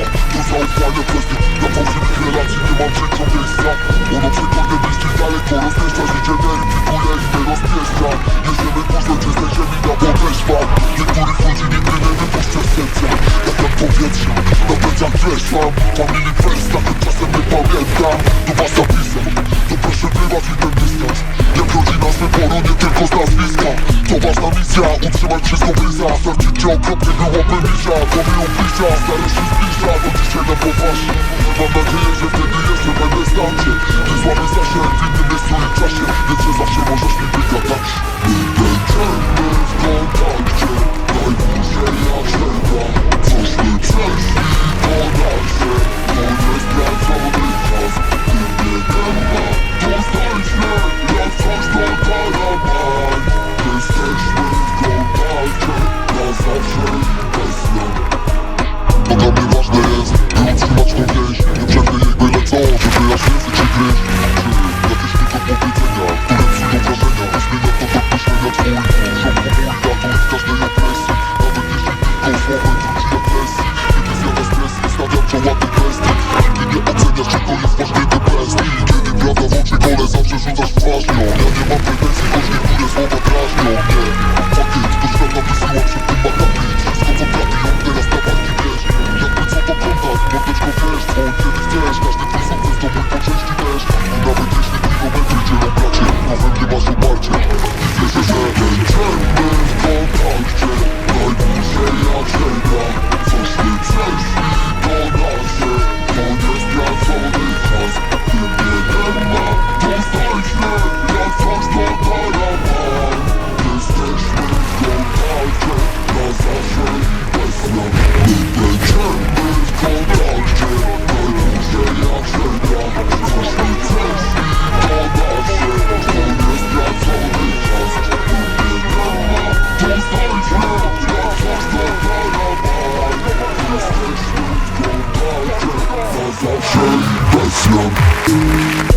ja To zaufanie kwestia Dla fałszywych relacji nie mam w miejsca Ono przekonie myśli daleko Rozmieszcza życie weryfikuje i nie rozpieszcza Jedziemy kurso czystej ziemi na podeszwach Niektórych ludzi nigdy nie wypuszczę z serca Tak jak powietrze Na plecach wiesz mam Familii first, a tymczasem nie pamiętam To was zapisem To proszę wybacz mi ten dystans Jak rodzina z wyboru, nie tylko z nazwiska To ważna misja, utrzymać wszystko w ryzach Stracić cię okropnie byłoby misia Bo mi ubliża, starość się nadzieję, że wtedy jeszcze będę stał cię Ty złamy zawsze w innym miejscu i czasie. Więc że zawsze możesz mi wygadać w kontakcie ja czekam Coś przeszli To czas To znajdźmy coś Jesteśmy w kontakcie Na zawsze bez Bogamy Wręcz uczy Dla tych nie do powiedzenia Które psują wrażenia Weźmie na to tak myślenia Twój poziom komunikatu z każdej opresji Nawet jeśli tylko słowem wróci Kiedy zjada stres i stawia czoła tej kwestii Nigdy nie oceniasz czego jest ważne do kwestii Kiedy prawda w oczy zawsze rzucasz w Ja nie mam pretensji choć niektóre słowa drażnią Nie, fuck it, to świata wysyła tym matami Wszystko co trafi ją teraz na banki Jakby co to plątać, mordeczko wiesz, kiedy chcesz floor.